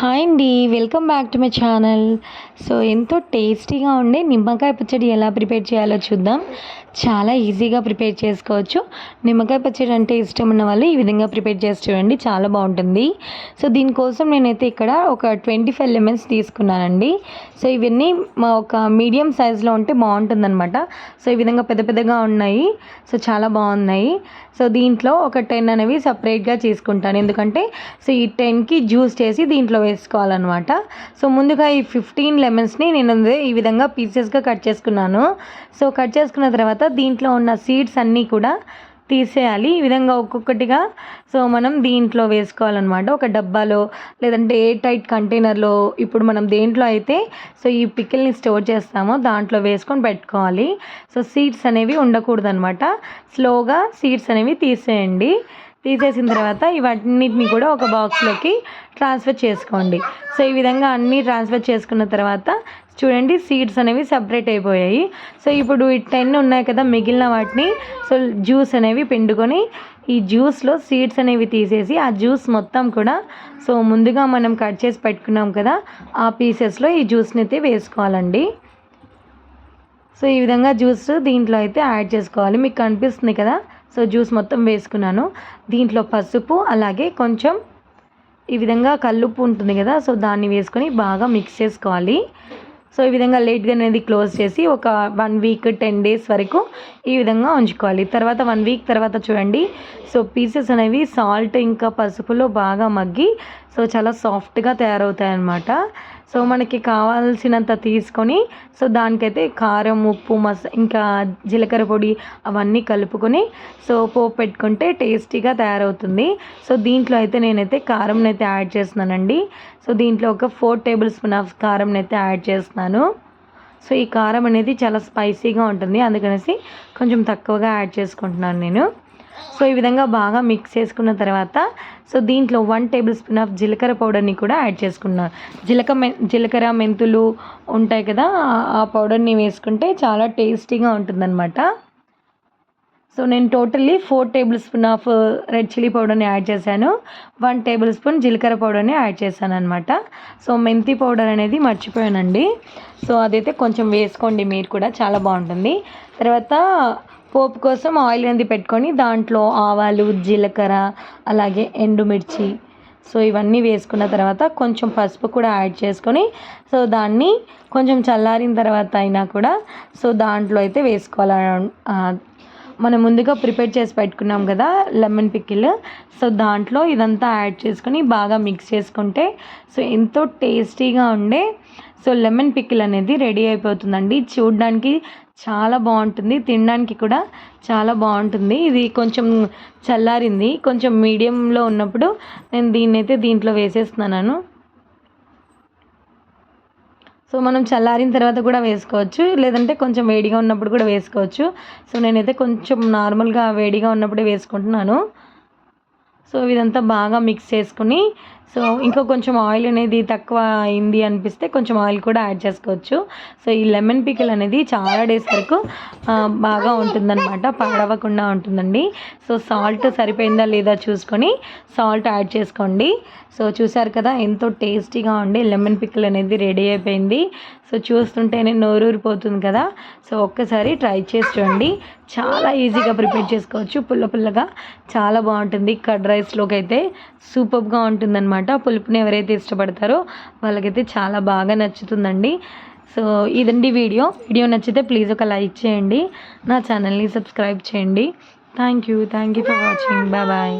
Hi అండి welcome back to my channel so ఎంతో టేస్టీగా ఉండే నిమ్మకాయ పచ్చడి ఎలా ప్రిపేర్ చేయాలో చూద్దాం. చాలా ఈజీగా ప్రిపేర్ చేసుకోవచ్చు. నిమ్మకాయ పచ్చడి అంటే ఇష్టం ఉన్న వాళ్ళు ఈ విధంగా ప్రిపేర్ చేసి చూడండి చాలా బాగుంటుంది. సో దీనికోసం నేనైతే ఇక్కడ ఒక ట్వంటీ ఫైవ్ లెమన్స్ తీసుకున్నానండి. సో ఇవన్నీ మా ఒక మీడియం సైజులో ఉంటే బాగుంటుందన్నమాట. సో ఈ విధంగా పెద్ద పెద్దగా ఉన్నాయి. సో చాలా బాగున్నాయి. సో దీంట్లో ఒక టెన్ అనేవి సపరేట్గా చేసుకుంటాను. ఎందుకంటే సో ఈ టెన్కి జ్యూస్ చేసి దీంట్లో వేసుకోవాలన్నమాట. సో ముందుగా ఈ ఫిఫ్టీన్ లెమన్స్ని నేను ఈ విధంగా పీసెస్గా కట్ చేసుకున్నాను. సో కట్ చేసుకున్న తర్వాత దీంట్లో ఉన్న సీడ్స్ అన్నీ కూడా తీసేయాలి. ఈ విధంగా ఒక్కొక్కటిగా సో మనం దీంట్లో వేసుకోవాలన్నమాట. ఒక డబ్బాలో లేదంటే ఏ టైట్ కంటైనర్లో ఇప్పుడు మనం దేంట్లో అయితే సో ఈ పికిల్ని స్టోర్ చేస్తామో దాంట్లో వేసుకొని పెట్టుకోవాలి. సో సీడ్స్ అనేవి ఉండకూడదనమాట స్లోగా సీడ్స్ అనేవి తీసేయండి. తీసేసిన తర్వాత ఇవన్నిటిని కూడా ఒక బాక్స్లోకి ట్రాన్స్ఫర్ చేసుకోండి. సో ఈ విధంగా అన్నీ ట్రాన్స్ఫర్ చేసుకున్న తర్వాత చూడండి సీడ్స్ అనేవి సపరేట్ అయిపోయాయి. సో ఇప్పుడు ఈ టెన్ ఉన్నాయి కదా మిగిలిన వాటిని సో జ్యూస్ అనేవి పిండుకొని ఈ జ్యూస్లో సీడ్స్ అనేవి తీసేసి ఆ జ్యూస్ మొత్తం కూడా సో ముందుగా మనం కట్ చేసి పెట్టుకున్నాం కదా ఆ పీసెస్లో ఈ జ్యూస్ని అయితే వేసుకోవాలండి. సో ఈ విధంగా జ్యూస్ దీంట్లో అయితే యాడ్ చేసుకోవాలి. మీకు కనిపిస్తుంది కదా సో జ్యూస్ మొత్తం వేసుకున్నాను. దీంట్లో పసుపు అలాగే కొంచెం ఈ విధంగా కల్లుప్పు ఉంటుంది కదా సో దాన్ని వేసుకొని బాగా మిక్స్ చేసుకోవాలి. సో ఈ విధంగా లేట్గా అనేది క్లోజ్ చేసి ఒక వన్ వీక్ టెన్ డేస్ వరకు ఈ విధంగా ఉంచుకోవాలి. తర్వాత వన్ వీక్ తర్వాత చూడండి. సో పీసెస్ అనేవి సాల్ట్ ఇంకా పసుపులో బాగా మగ్గి సో చాలా సాఫ్ట్గా తయారవుతాయి అన్నమాట సో మనకి కావాల్సినంత తీసుకొని సో దానికైతే కారం ఉప్పు మస ఇంకా జీలకర్ర పొడి అవన్నీ కలుపుకొని సో పోపు పెట్టుకుంటే టేస్టీగా తయారవుతుంది. సో దీంట్లో అయితే నేనైతే కారంనైతే అయితే యాడ్ చేస్తున్నానండి. సో దీంట్లో ఒక ఫోర్ టేబుల్ స్పూన్ ఆఫ్ కారంనైతే అయితే యాడ్ చేస్తున్నాను. సో ఈ కారం అనేది చాలా స్పైసీగా ఉంటుంది. అందుకనేసి కొంచెం తక్కువగా యాడ్ చేసుకుంటున్నాను నేను. సో ఈ విధంగా బాగా మిక్స్ చేసుకున్న తర్వాత సో దీంట్లో వన్ టేబుల్ స్పూన్ ఆఫ్ జీలకర్ర పౌడర్ని కూడా యాడ్ చేసుకున్నాను జీలక జీలకర్ర మెంతులు ఉంటాయి కదా ఆ పౌడర్ని వేసుకుంటే చాలా టేస్టీగా ఉంటుందన్నమాట. సో నేను totally four tablespoon of red chilli పౌడర్ని యాడ్ చేశాను. వన్ టేబుల్ స్పూన్ జీలకర్ర పౌడర్ని యాడ్ చేశాను అనమాట సో మెంతి పౌడర్ అనేది మర్చిపోయానండి. సో అదైతే కొంచెం వేసుకోండి మీరు కూడా చాలా బాగుంటుంది. తర్వాత పోపు కోసం ఆయిల్ అనేది పెట్టుకొని దాంట్లో ఆవాలు జీలకర్ర అలాగే ఎండుమిర్చి. సో ఇవన్నీ వేసుకున్న తర్వాత కొంచెం పసుపు కూడా యాడ్ చేసుకొని సో దాన్ని కొంచెం చల్లారిన తర్వాత అయినా కూడా సో దాంట్లో అయితే వేసుకోవాలి మనం ముందుగా ప్రిపేర్ చేసి పెట్టుకున్నాం కదా లెమన్ పికిల్ సో దాంట్లో ఇదంతా యాడ్ చేసుకొని బాగా మిక్స్ చేసుకుంటే సో ఎంతో టేస్టీగా ఉండే సో లెమన్ పికిల్ అనేది రెడీ అయిపోతుందండి. చూడడానికి చాలా బాగుంటుంది. తినడానికి కూడా చాలా బాగుంటుంది. ఇది కొంచెం చల్లారింది. కొంచెం మీడియంలో ఉన్నప్పుడు నేను దీన్నైతే దీంట్లో వేసేస్తున్నాను. సో మనం చల్లారిన తర్వాత కూడా వేసుకోవచ్చు. లేదంటే కొంచెం వేడిగా ఉన్నప్పుడు కూడా వేసుకోవచ్చు. సో నేనైతే కొంచెం నార్మల్గా వేడిగా ఉన్నప్పుడే వేసుకుంటున్నాను. సో ఇదంతా బాగా మిక్స్ చేసుకుని సో ఇంకా కొంచెం ఆయిల్ అనేది తక్కువ అయింది అనిపిస్తే కొంచెం ఆయిల్ కూడా యాడ్ చేసుకోవచ్చు. సో ఈ లెమన్ పికిల్ అనేది చాలా డేస్ వరకు బాగా ఉంటుందన్నమాట పాడవకుండా ఉంటుందండి. సో సాల్ట్ సరిపోయిందా లేదా చూసుకొని సాల్ట్ యాడ్ చేసుకోండి. సో చూసారు కదా ఎంతో టేస్టీగా ఉండి లెమన్ పికిల్ అనేది రెడీ అయిపోయింది. సో చూస్తుంటేనే నోరూరిపోతుంది కదా. సో ఒక్కసారి ట్రై చేసి చూడండి. చాలా ఈజీగా ప్రిపేర్ చేసుకోవచ్చు. పుల్ల పుల్లగా చాలా బాగుంటుంది. కర్డ్ రైస్లోకి అయితే సూపర్గా ఉంటుందన్నమాట. పులుపుని ఎవరైతే ఇష్టపడతారో వాళ్ళకైతే చాలా బాగా నచ్చుతుందండి. సో ఇదండి వీడియో. వీడియో నచ్చితే ప్లీజ్ ఒక లైక్ చేయండి. నా ఛానల్ని సబ్స్క్రైబ్ చేయండి. Thank you. Thank you for watching. Bye bye.